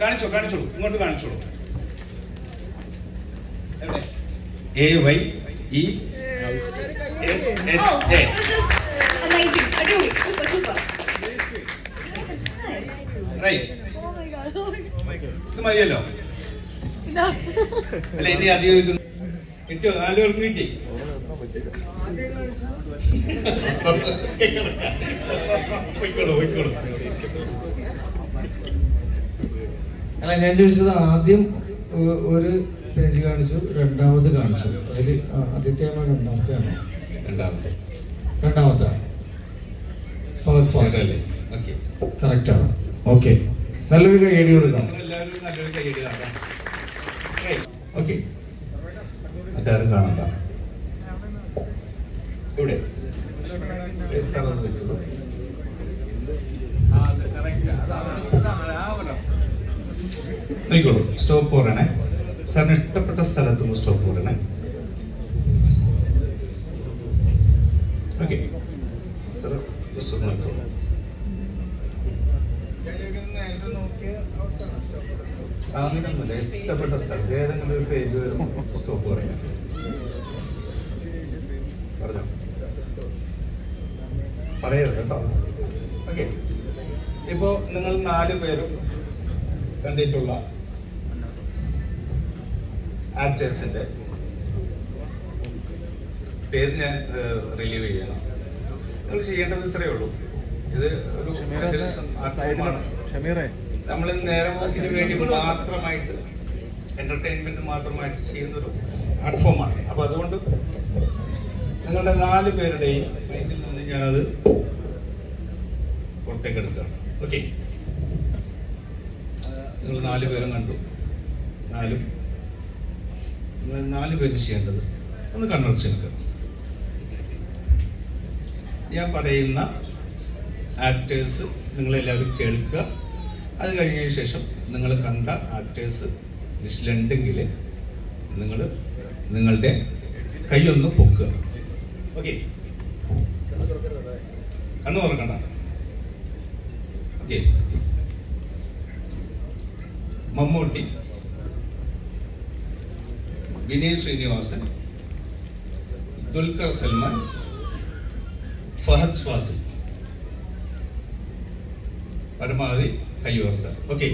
കാണിച്ചോ കാണിച്ചോളൂ. ഇങ്ങോട്ട് കാണിച്ചോളൂ. A Y E S H A. ഇത് മതിയല്ലോ. അല്ല ഇനി അധികം ഇത് കിട്ടിയോ? നാലു പേർക്ക് കിട്ടി. പോയിക്കോളൂ പോയിക്കോളൂ. അല്ല ഞാൻ ചോദിച്ചത് ആദ്യം ഒരു പേജ് കാണിച്ചു രണ്ടാമത് കാണിച്ചു. അതിൽ ആദ്യത്തെയാണോ രണ്ടാമത്തെയാണോ രണ്ടാമത്തെ രണ്ടാമത്തെ. ഫസ്റ്റ് ഫസ്റ്റ് അല്ലേ ഓക്കെ കറക്റ്റ് ആണ്. ഓക്കെ നല്ലൊരു കൈയടി കൊടുക്കാം. ഓക്കെ മറ്റാരും കാണണ്ട. ഇവിടെ. നോക്കിക്കോളൂ സ്റ്റോപ്പ് പറയണേ. സാറിന് ഇഷ്ടപ്പെട്ട സ്ഥലത്തുനിന്ന് സ്റ്റോപ്പ് പറയണേ. ഓക്കെ. ഇഷ്ടപ്പെട്ട സ്ഥലത്ത് ഏതെങ്കിലും ഒരു പേജ് വരും സ്റ്റോപ്പ് പറയാം. പറഞ്ഞോ? പറയരുത് കേട്ടോ. ഓക്കെ. ഇപ്പോ നിങ്ങൾ നാല് പേരും കണ്ടിട്ടുള്ള ആക്ടേഴ്സിന്റെ പേര് ഞാൻ റിലീവ് ചെയ്യണം. നിങ്ങൾ ചെയ്യേണ്ടത് ഇത്രയേ ഉള്ളൂ. ഇത് ഒരു. നമ്മൾ നേരം പോക്കിന് വേണ്ടി മാത്രമായിട്ട് എന്റർടൈൻമെന്റ് മാത്രമായിട്ട് ചെയ്യുന്ന ഒരു ആർട്ട് ഫോമാണ് അപ്പൊ അതുകൊണ്ട് നിങ്ങളുടെ നാല് പേരുടെയും മൈൻഡിൽ നിന്ന് ഞാനത് പുറത്തേക്കെടുക്കുകയാണ് ഓക്കെ നിങ്ങൾ നാല് പേരും കണ്ടു. നാലും. നാല് പേരും ചെയ്യേണ്ടത്? ഒന്ന് കണ്ണടച്ചെടുക്കുക ഞാൻ പറയുന്ന ആക്ടേഴ്സ് നിങ്ങളെല്ലാവരും കേൾക്കുക. അത് കഴിഞ്ഞതിന് ശേഷം നിങ്ങൾ കണ്ട ആക്ടേഴ്സ് ലിസ്റ്റിലുണ്ടെങ്കിൽ നിങ്ങൾ നിങ്ങളുടെ കൈയൊന്ന് പൊക്കുക. ഓക്കെ കണ്ണു തുറക്കണ്ട. ഓക്കെ മമ്മൂട്ടി വിനയ് ശ്രീനിവാസൻ ദുൽഖർ സൽമാൻ ഫഹദ് ഫാസിൽ പരമാവധി കൈയുയർത്തുക ഓക്കെ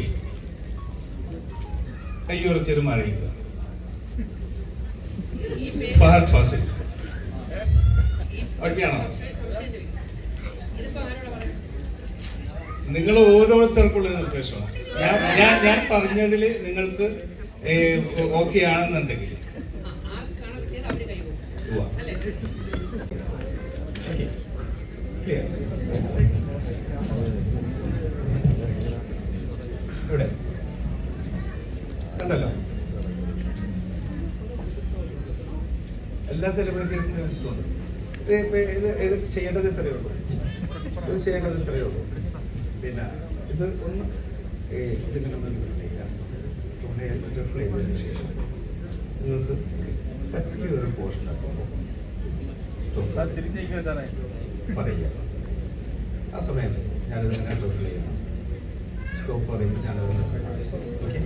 കൈയുയർത്തിയൊരു മാറിയിക്കുക ഫഹദ് ഫാസിൽ ഓക്കെയാണോ നിങ്ങൾ ഓരോരുത്തർക്കുള്ള നിർദ്ദേശമാണ്. ഞാൻ ഞാൻ ഞാൻ പറഞ്ഞതിൽ നിങ്ങൾക്ക് ഓക്കെ ആണെന്നുണ്ടെങ്കിൽ. ഇവിടെ. കണ്ടല്ലോ? എല്ലാ സെലിബ്രിറ്റീസിനും ഇത് ചെയ്യേണ്ടത് ഇത്രയേ ഉള്ളൂ. ഇത് ചെയ്യേണ്ടത് ഇത്രയേ ഉള്ളൂ. പിന്നെ ഇത് ഒന്ന് ഏ, ഇതിങ്ങനെ തുണയിൽ റിഫ്ലൈ ചെയ്തതിന് ശേഷം നിങ്ങൾക്ക് പറ്റിയ ഒരു പോർഷൻ പറയുക ആ സമയത്ത് ഞാനിത് ഇങ്ങനെ റിഫ്ലൈ ചെയ്യണം. സ്റ്റോപ്പ് പറയുമ്പോൾ ഞാനത് ഓക്കെ